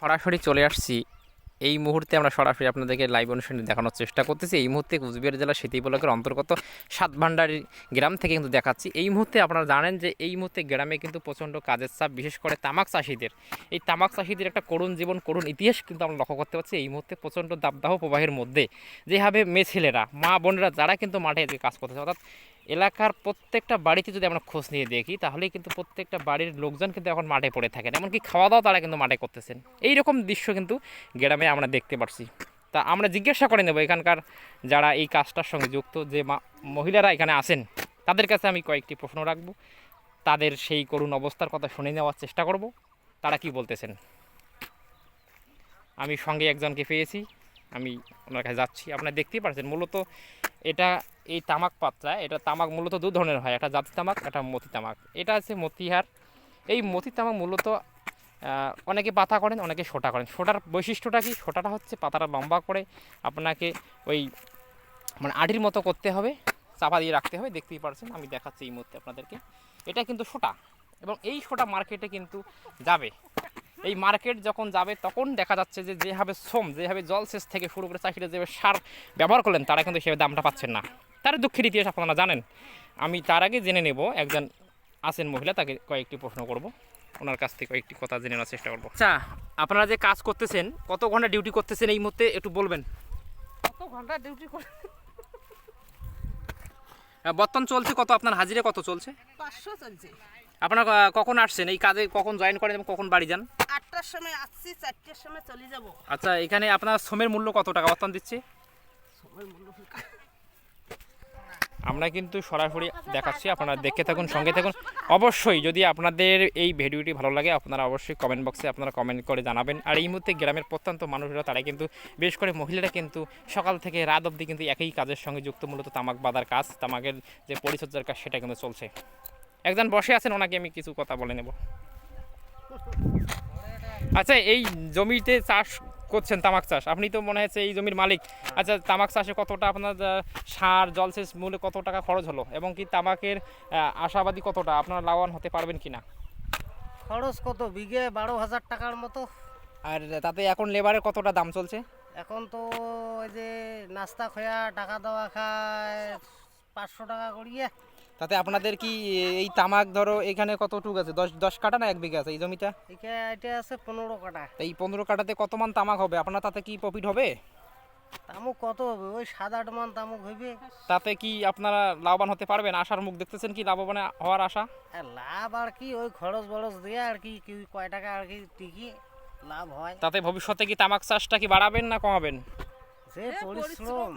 সরাসরি চলে আসছি। এই মুহূর্তে আমরা সরাসরি আপনাদেরকে লাইভ অনুষ্ঠানে দেখানোর চেষ্টা করতেছি। এই মুহূর্তে কুচবিহার জেলার সেতী ব্লকের অন্তর্গত সাতভান্ডারি গ্রাম থেকে কিন্তু দেখাচ্ছি। এই মুহূর্তে আপনারা জানেন যে এই মুহূর্তে গ্রামে কিন্তু প্রচণ্ড কাজের চাপ, বিশেষ করে তামাক চাষিদের। এই তামাক চাষিদের একটা করুণ জীবন, করুণ ইতিহাস কিন্তু আমরা লক্ষ্য করতে পারছি এই মুহূর্তে প্রচণ্ড দাবদাহ প্রবাহের মধ্যে। যেভাবে মেয়ে ছেলেরা, মা বোনেরা, যারা কিন্তু মাঠে কাজ করতেছে, অর্থাৎ এলাকার প্রত্যেকটা বাড়িতে যদি আমরা খোঁজ নিয়ে দেখি তাহলে কিন্তু প্রত্যেকটা বাড়ির লোকজন কিন্তু এখন মাঠে পড়ে থাকেন। এমনকি খাওয়া দাওয়া তারা কিন্তু মাঠে করতেছেন। এই রকম দৃশ্য কিন্তু গ্রামে আমরা দেখতে পারছি। তা আমরা জিজ্ঞাসা করে নেব এখানকার যারা এই কাজটার সঙ্গে যুক্ত, যে মহিলারা এখানে আছেন, তাদের কাছে আমি কয়েকটি প্রশ্ন রাখব। তাদের সেই করুণ অবস্থার কথা শুনে নেওয়ার চেষ্টা করব। তারা কি বলতেছেন? আমি সঙ্গে একজনকে পেয়েছি। আমি ওনার কাছে যাচ্ছি। আপনারা দেখতেই পাচ্ছেন মূলত এটা এই তামাক পাত্রা এটা তামাক মূলত দু ধরনের হয়, একটা জাতি তামাক, একটা মতি তামাক। এটা আছে মতিহার। এই মতি তামাক মূলত অনেকে পাতা করেন, অনেকে সোটা করেন। সোটার বৈশিষ্ট্যটা কি? সোটাটা হচ্ছে পাতাটা লম্বা করে আপনাকে ওই মানে আটির মতো করতে হবে, চাপা দিয়ে রাখতে হবে। দেখতেই পারছেন, আমি দেখাচ্ছি এই মুহূর্তে আপনাদেরকে। এটা কিন্তু সোটা, এবং এই সোটা মার্কেটে কিন্তু যাবে। এই মার্কেট যখন যাবে তখন দেখা যাচ্ছে যে যেভাবে শ্রম যেভাবে জলসেচ থেকে শুরু করে চাষিরা যেভাবে সার ব্যবহার করলেন তারা কিন্তু সেভাবে দামটা পাচ্ছেন না। তার দুঃখের ইতিহাস আপনারা জানেন। আমি তার আগে জেনে নেব একজন আছেন মহিলা তাকে কয়েকটি প্রশ্ন করব। ওনার কাছ থেকে কয়েকটি কথা জেনে নেওয়ার চেষ্টা করব। আচ্ছা আপনারা যে কাজ করতেছেন কত ঘণ্টা ডিউটি করতেছেন এই মুহূর্তে একটু বলবেন? কত ঘণ্টা ডিউটি করে বর্তমান চলছে কত? আপনার হাজিরা কত চলছে? পাঁচশো চলছে। আপনারা কখন আসছেন? এই কাজে কখন জয়েন করেন এবং কখন বাড়ি যান? আটটার সময় আসছি চারটের সময় চলে যাব। আচ্ছা এখানে আপনার শ্রমের মূল্য কত টাকা? বর্তমান দিচ্ছে। আমরা কিন্তু সরাসরি দেখাচ্ছি আপনারা দেখে থাকুন সঙ্গে থাকুন। অবশ্যই যদি আপনাদের এই ভিডিওটি ভালো লাগে আপনারা অবশ্যই কমেন্ট বক্সে আপনারা কমেন্ট করে জানাবেন। আর এই মুহূর্তে গ্রামের প্রত্যন্ত মানুষরা তারা কিন্তু বিশেষ করে মহিলারা কিন্তু সকাল থেকে রাত অবধি কিন্তু একই কাজের সঙ্গে যুক্ত মূলত তামাক বাঁধার কাজ তামাকের যে পরিচর্যার কাজ সেটা কিন্তু চলছে। একজন বসে আছেন ওনাকে আমি কিছু কথা বলে নেব। আচ্ছা এই জমিতে চাষ করছেন তামাক চাষ। আপনি তো মনে হচ্ছে এই জমির মালিক। আচ্ছা তামাক চাষে কতটা আপনার সার জলসেচ মূল্যে কত টাকা খরচ হলো? এবং কি তামাকের আশাবাদী কতটা? আপনারা লাভবান হতে পারবেন কি না খরচ কত? বিঘে বারো হাজার টাকার মতো। আর তাতে এখন লেবারের কতটা দাম চলছে? এখন তো ওই যে নাস্তা খোয়া টাকা দেওয়া খায় পাঁচশো টাকা করিয়ে। তাতে আপনাদের কি এই তামাক ধরো এখানে কতটুকু আছে? দশ দশ কাটা না এক বিঘা আছে এই জমিটা? এটা আছে পনেরো কাটা। এই পনেরো কাটাতে কত মান তামাক হবে? আপনার তাতে কি প্রফিট হবে? তামুক কত হবে? ওই সাত আট মান তামুক হইবে। তাতে কি আপনারা লাভবান হতে পারবেন? আশার মুখ দেখতেছেন কি লাভবান হওয়ার আশা? লাভ আর কি ওই খরচ বরচ দিয়ে আর কি কি কয় টাকা আর কি টিকি লাভ হয়। তাতে ভবিষ্যতে কি তামাক চাষটা কি বাড়াবেন না কমাবেন? সে পরিশ্রম।